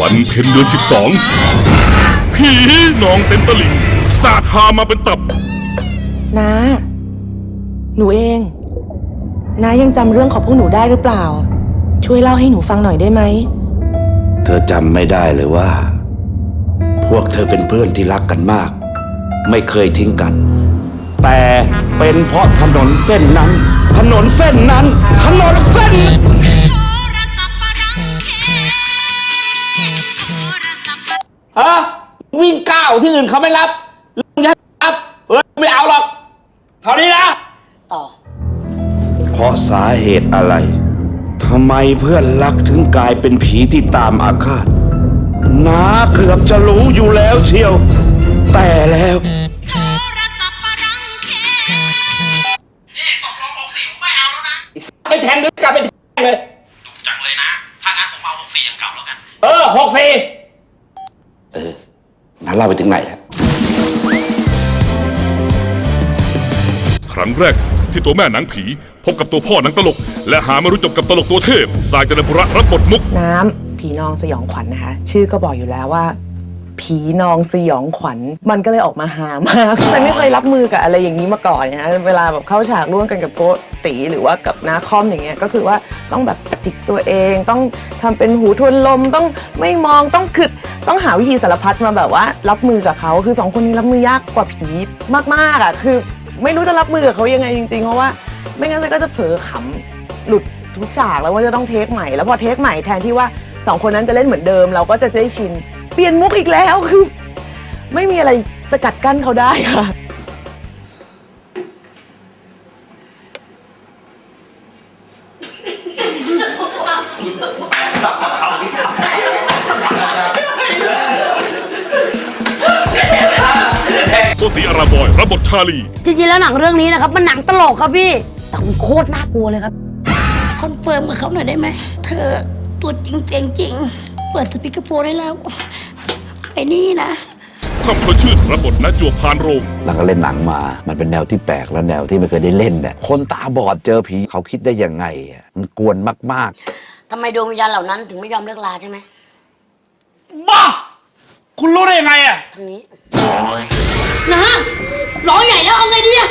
วันเพ็ญเดือนสิบสองผีนองเต็มตลิ่งสาดหามาเป็นตับ นาหนูเองนายังจำเรื่องของพวกหนูได้หรือเปล่า ช่วยเล่าให้หนูฟังหน่อยได้ไหม เธอจำไม่ได้เลยว่า พวกเธอเป็นเพื่อนที่รักกันมาก ไม่เคยทิ้งกัน แต่เป็นเพราะถนนเส้นนั้น ถนนเส้นนั้น ถนนเส้น ฮะวิ่งก้าวที่อื่นเขาไม่รับลุงจะให้รับเฮ้ยไม่เอาหรอกเท่านี้นะ ต่อ เพราะสาเหตุอะไรทำไมเพื่อนรักถึงกลายเป็นผีที่ตามอาฆาตน้าเกือบจะรู้อยู่แล้วเชียว แต่แล้วไปแทงด้วยกลับไปแทงเลย ดุจังเลยนะ ถ้างั้นผมเอาหกสี่อย่างเก่าแล้วกัน เออหกสี่น้า เล่าไปถึงไหนแล้วครั้งแรกที่ตัวแม่หนังผี พบกับตัวพ่อหนังตลก และหามารู้จบกับตลกตัวเทพสายเจริญบุระรับบทมุก น้ำผีนองสยองขวัญนะคะ ชื่อก็บอกอยู่แล้วว่า ผีนองสยองขวัญ มันก็เลยออกมาหามากฉันไม่เคยรับมือกับอะไรอย่างนี้มาก่อนนะ เวลาแบบเข้าฉากร่วมกันกับโกตีหรือว่ากับนาคอมอย่างเงี้ยก็คือว่าต้องแบบจิกตัวเองต้องทำเป็นหูทวนลมต้องไม่มองต้องคือ ต้องหาวิธีสารพัดมาแบบว่า รับมือกับเขาคือสองคนนี้รับมือยากกว่าผีมากๆอะคือ ไม่รู้จะรับมือกับเขายังไงจริงๆ เพราะว่า ไม่งั้นก็จะเผลอขำหลุดทุกฉากแล้วว่าจะต้องเทคใหม่ แล้วพอเทคใหม่แทนที่ว่าสองคนนั้นจะเล่นเหมือนเดิม เราก็จะได้ชินเปลี่ยนมุกอีกแล้วคือ ไม่มีอะไรสกัดกั้นเขาได้ค่ะโก ติอาราบอยรับบทชาลี จริงๆแล้วหนังเรื่องนี้นะครับ มันหนังตลกครับพี่แต่มันโคตรน่ากลัวเลยครับ คอนเฟิร์มกับเขาหน่อยได้ไหม เธอตัวจริงเสียงจริง เปิดสปีกเกอร์โฟนได้แล้วไปนี่นะ คำพระชื่นรับบทนาจวบพานโรง หลังก็เล่นหนังมา มันเป็นแนวที่แปลกและแนวที่ไม่เคยได้เล่นเนี่ยคนตาบอดเจอผีเขาคิดได้ยังไงอะมันกวนมากทำไมดวงวิญญาณเหล่านั้นถึงไม่ยอมเลิกลาใช่ไหมบ้า คุณรู้ได้ยังไงอะ ทางนี้ นะร้องใหญ่แล้วเอาไงดีอะ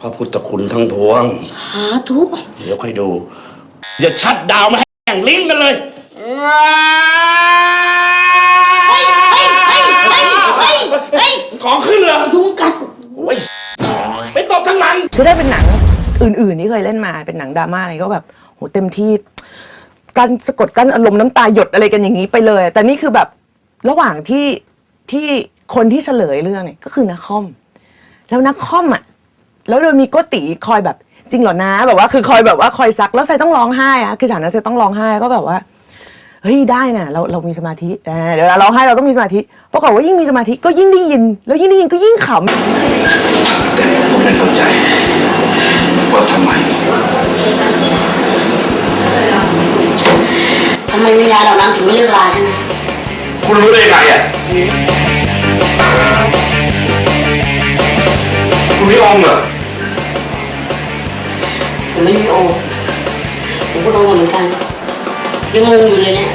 พระพุทธคุณทั้งพวง หาทุบเดี๋ยวค่อยดู อย่าชัดดาวน์มาให้แข่งลิงก์กันเลยเฮ้ยเฮ้ยเฮ้ยเฮ้ยเฮ้ยเฮ้ยของขึ้นเลยยุงกัดโอ้ยไปตบทั้งหลัง คือได้เป็นหนังอื่น ๆ ที่เคยเล่นมาเป็นหนังดราม่าอะไรก็แบบโหเต็มที่ การสะกดกั้นอารมณ์น้ำตาหยดอะไรกันอย่างนี้ไปเลย แต่นี่คือแบบระหว่างที่ที่คนที่เฉลยเรื่องเนี่ยก็คือนักคอม แล้วนักคอมอะแล้วโดยมีโกติคอยแบบจริงเหรอนะ แบบว่าคือคอยแบบว่าคอยซักแล้วใส่ต้องร้องไห้อะคือฉากนั้นจะต้องร้องไห้ก็แบบว่าเฮ้ยได้นะเราเรามีสมาธิอ่าเดี๋ยวเราร้องไห้เราต้องมีสมาธิปรากฏว่ายิ่งมีสมาธิก็ยิ่งได้ยิน แล้วยิ่งได้ยินก็ยิ่งขำ แต่ผมไม่เข้าใจ ว่าทำไม ทำไมวิญญาณเหล่านั้นถึงไม่เลิกลาใช่ไหมคุณรู้ได้ยังไงอะคุณไม่องเหรอผมไม่มีโอผมก็โดนเหมือนกันยังงงอยู่เลยเนี่ย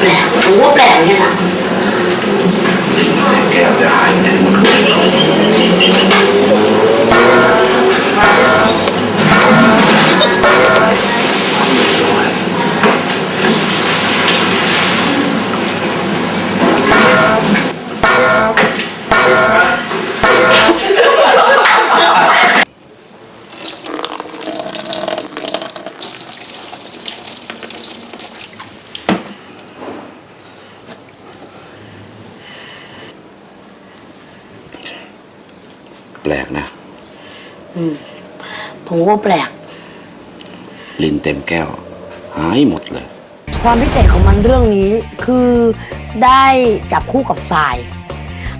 แปลกผมว่าแปลกเนี่ยนะแก้วจะหายไปไหนหมด แปลกนะผมว่าแปลก ลินเต็มแก้ว หายหมดเลย ความพิเศษของมันเรื่องนี้คือได้จับคู่กับทราย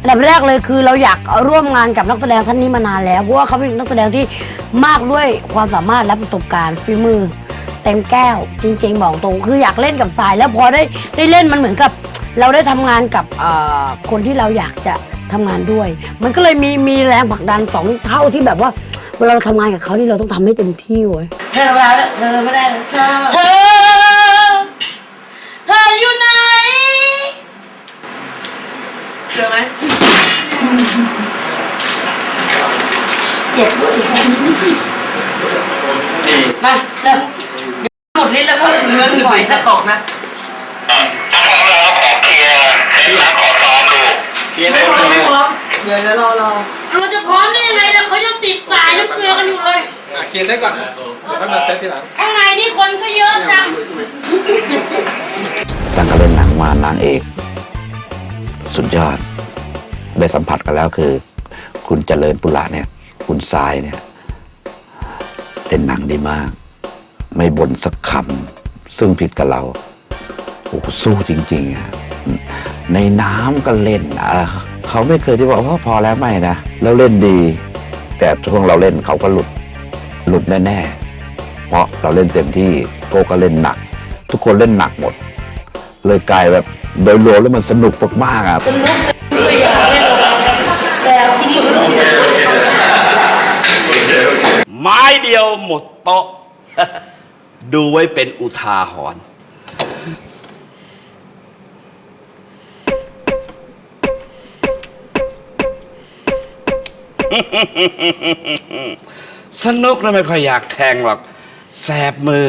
อันดับแรกเลยคือเราอยากร่วมงานกับนักแสดงท่านนี้มานานแล้วเพราะว่าเขาเป็นนักแสดงที่มากด้วยความสามารถและประสบการณ์ฝีมือ เต็มแก้ว จริง ๆ บอกตรงคืออยากเล่นกับสาย แล้วพอได้ได้เล่นมันเหมือนกับ เราได้ทำงานกับเอ่อคนที่เราอยากจะ ทำงานด้วย มันก็เลยมีมีแรงผลักดันสองเท่าที่แบบว่า เวลาเราทำงานกับเขานี่เราต้องทำให้เต็มที่เว้ย เธอมาแล้วเธอไม่ได้เธอเธอ เธออยู่ไหน เจอไหมเจ็บด้วยมาเร็วหมดลิ้นแล้วก็เนื้อถือสีจะตกนะ ไม่พร้อมไม่พร้อมเดี๋ยวเดี๋ยวรอรอเราจะพร้อมได้ยังไงล่ะเขายังติดสายน้ำเกลือกันอยู่เลยเคลียร์ได้ก่อน เดี๋ยวค่อยมาเซตทีหลัง ข้างในนี่คนก็เยอะจัง ตั้งแต่เล่นหนังมานางเอก สุดยอด ได้สัมผัสกันแล้วคือ คุณเจริญปุระเนี่ย คุณทรายเนี่ยเล่นหนังดีมาก ไม่บ่นสักคำซึ่งผิดกับเราโอ้โหสู้จริงๆอะ ในน้ำก็เล่นอะเขาไม่เคยที่บอกว่าพอแล้วไม่นะแล้วเล่นดี แต่ช่วงเราเล่นเขาก็หลุดหลุดแน่ๆเพราะเราเล่นเต็มที่โก้ก็เล่นหนัก ทุกคนเล่นหนักหมด เลยกลายแบบโดยรวมแล้วมันสนุกมากๆอะไม้เดียวหมดโต๊ะ ดูไว้เป็นอุทาหรณ์ สนุกนะไม่ค่อยอยากแทงหรอก แสบมือ